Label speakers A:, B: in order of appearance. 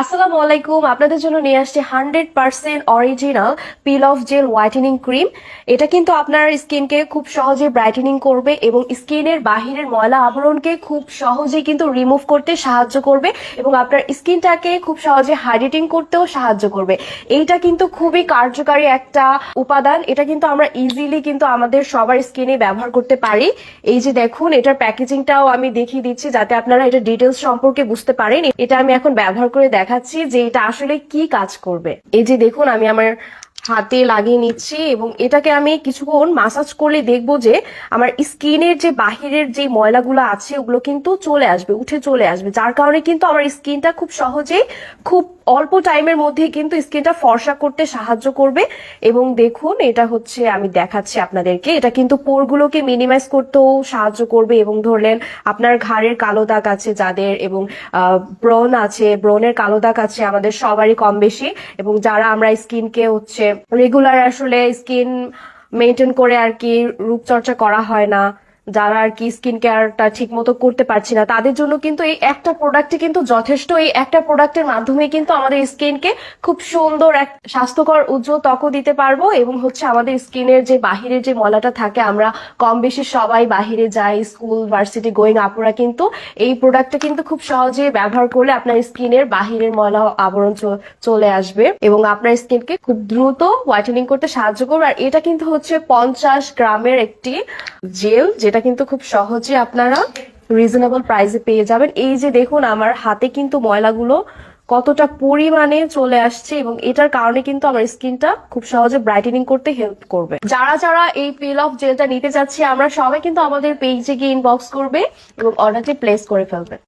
A: আসসালামু আলাইকুম। আপনাদের জন্য নিয়ে আসছি hundred percent original peel off gel whitening cream. এটা কিন্তু আপনার স্কিনকে খুব সহজে ব্রাইটেনিং করবে এবং স্কিনের বাহিরের ময়লা আবরণকে খুব সহজেই কিন্তু রিমুভ করতে সাহায্য করবে এবং আপনার স্কিনটাকে খুব সহজে হাইড্রেটিং করতেও সাহায্য করবে। এইটা কিন্তু খুবই কার্যকারী একটা উপাদান। এটা কিন্তু আমরা ইজিলি কিন্তু আমাদের সবার স্কিনে ব্যবহার করতে পারি। এই যে দেখুন, এটার প্যাকেজিংটাও আমি দেখিয়ে দিচ্ছি যাতে আপনারা এটা ডিটেলস সম্পর্কে বুঝতে পারেন। এটা আমি এখন ব্যবহার করে দেখাচ্ছি যে এটা আসলে কি কাজ করবে। এই যে দেখুন আমি আমার হাতে লাগিয়ে নিচ্ছি এবং এটাকে আমি কিছুক্ষণ মাসাজ করলে দেখব যে আমার স্কিনের যে বাহিরের যে ময়লাগুলো আছে, ওগুলো কিন্তু চলে আসবে, উঠে চলে আসবে। যার কারণে কিন্তু আমার স্কিনটা খুব সহজেই খুব অল্প টাইমের মধ্যে কিন্তু স্কিনটা ফর্সা করতে সাহায্য করবে। এবং দেখুন, এটা হচ্ছে আমি দেখাচ্ছি আপনাদেরকে। এটা কিন্তু পোরগুলোকে মিনিমাইজ করতেও সাহায্য করবে এবং ধরলেন আপনার ঘাড়ের কালো দাগ আছে যাদের এবং ব্রন আছে ব্রনের কালো দাগ আছে আমাদের সবারই কম বেশি। এবং যারা আমরা স্কিনকে হচ্ছে রেগুলার আসলে স্কিন মেনটেন করে আর কি রূপচর্চা করা হয় না। যারা আর কি স্কিন কেয়ারটা ঠিক মতো করতে পারছি না, তাদের জন্য কিন্তু এই একটা প্রোডাক্টে কিন্তু যথেষ্ট। এই একটা প্রোডাক্টের মাধ্যমে কিন্তু আমাদের স্কিনকে খুব সুন্দর এক স্বাস্থ্যকর উজ্জ্বল ত্বকও দিতে পারব এবং হচ্ছে আমাদের স্কিনের যে বাহিরের যে ময়লাটা থাকে, আমরা কম বেশি সবাই বাহিরে যাই স্কুল ভার্সিটি গোয়িং আপুরা কিন্তু এই প্রোডাক্টটা কিন্তু খুব সহজে ব্যবহার করলে আপনার স্কিনের বাহিরের ময়লা আবরণ চলে আসবে এবং আপনার স্কিনকে খুব দ্রুত হোয়াইটেনিং করতে সাহায্য করবে। আর এটা কিন্তু হচ্ছে পঞ্চাশ গ্রামের একটি জেল যেটা কিন্তু খুব সহজে আপনারা রিজনেবল প্রাইসে পেয়ে যাবেন। এই যে দেখুন, আমার হাতে কিন্তু ময়লাগুলো কতটা পরিমাণে চলে আসছে এবং এটার কারণে কিন্তু আমার স্কিনটা খুব সহজে ব্রাইটেনিং করতে হেল্প করবে। যারা যারা এই পেল অফ জেলটা নিতে চাচ্ছি আমরা সবাই কিন্তু আমাদের পেজে গিয়ে ইনবক্স করবে এবং অর্ডারটি প্লেস করে ফেলবে।